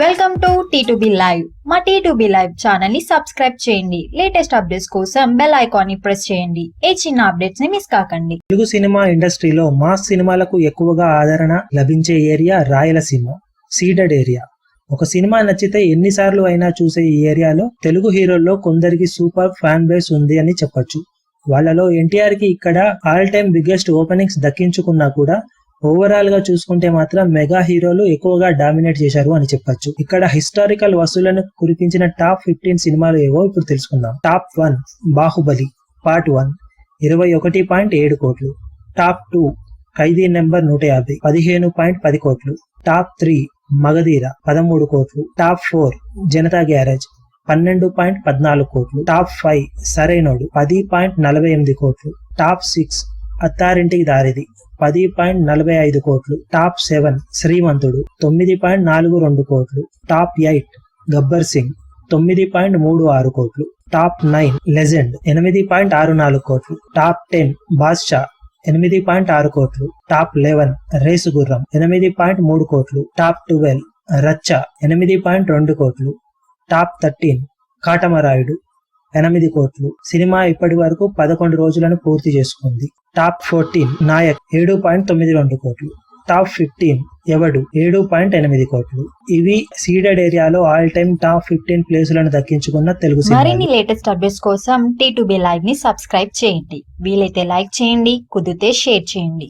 Welcome to T two B live మా T two B live ఛానల్ని subscribe చేయండి. Latest updates కోసం bell ఐకాన్ని ప్రెస్ చేయండి. ఏ చిన్న అప్డేట్స్ని మిస్ కాకండి. తెలుగు సినిమా ఇండస్ట్రీలో మాస్ సినిమాలకు ఎక్కువగా ఆదరణ లభించే ఏరియా రాయలసీమ సీడెడ్ ఏరియా. ఒక సినిమా నచ్చితే ఎన్నిసార్లు అయినా చూసే ఈ ఏరియాలో తెలుగు హీరోల్లో కొందరికి సూపర్ ఫ్యాన్ బేస్ ఉంది అని చెప్పొచ్చు. వాళ్ళలో ఎన్టీఆర్కి ఇక్కడ ఆల్ టైమ్ బిగ్గెస్ట్ ఓపెనింగ్స్ దక్కించుకున్నా కూడా ఓవరాల్గా చూసుకుంటే మాత్రం మెగా హీరోలు ఎక్కువగా డామినేట్ చేశారు అని చెప్పొచ్చు. ఇక్కడ హిస్టారికల్ వసూలను కురిపించిన టాప్ ఫిఫ్టీన్ సినిమాలు ఏవో ఇప్పుడు తెలుసుకుందాం. Top one Baahubali part one ఇరవై ఒకటి పాయింట్ ఏడు కోట్లు. టాప్ టూ ఖైదీ నెంబర్ నూట యాభై పదిహేను పాయింట్ పది కోట్లు. టాప్ త్రీ మగధీర పదమూడు కోట్లు. టాప్ ఫోర్ జనతా గ్యారేజ్ పన్నెండు పాయింట్ పద్నాలుగు కోట్లు. టాప్ ఫైవ్ సరైనోడు పది పాయింట్ నలభై ఎనిమిది కోట్లు. Top six Attarintiki Daredi. పది పాయింట్ నలభై ఐదు కోట్లు టాప్ సెవెన్ శ్రీమంతుడు తొమ్మిది పాయింట్ నాలుగు రెండు కోట్లు టాప్ ఎయిట్ గబ్బర్ సింగ్ తొమ్మిది పాయింట్ మూడు ఆరు కోట్లు టాప్ నైన్ లెజెండ్ ఎనిమిది పాయింట్ ఆరు నాలుగు కోట్లు టాప్ టెన్ బాద్షా ఎనిమిది పాయింట్ ఆరు కోట్లు టాప్ లెవెన్ రేసు గుర్రం ఎనిమిది పాయింట్ మూడు కోట్లు టాప్ ట్వెల్వ్ రచ్చ ఎనిమిది పాయింట్ రెండు కోట్లు టాప్ థర్టీన్ కాటమరాయుడు ఎనిమిది కోట్లు. సినిమా ఇప్పటి వరకు పదకొండు రోజులను పూర్తి చేసుకుంది. టాప్ ఫోర్టీన్ నాయక్ ఏడు పాయింట్ తొమ్మిది రెండు కోట్లు. టాప్ ఫిఫ్టీన్ ఎవడు? ఏడు పాయింట్ ఎనిమిది కోట్లు. ఇవి సీడెడ్ ఏరియాలో ఆల్ టైమ్ టాప్ ఫిఫ్టీన్ ప్లేసులను దక్కించుకున్న తెలుగు మరిన్ని లేటెస్ట్ అప్డేట్స్ కోసం టీ టు బి లైవ్ని సబ్స్క్రైబ్ చేయండి. వీలైతే లైక్ చేయండి కుదిరితే షేర్ చేయండి.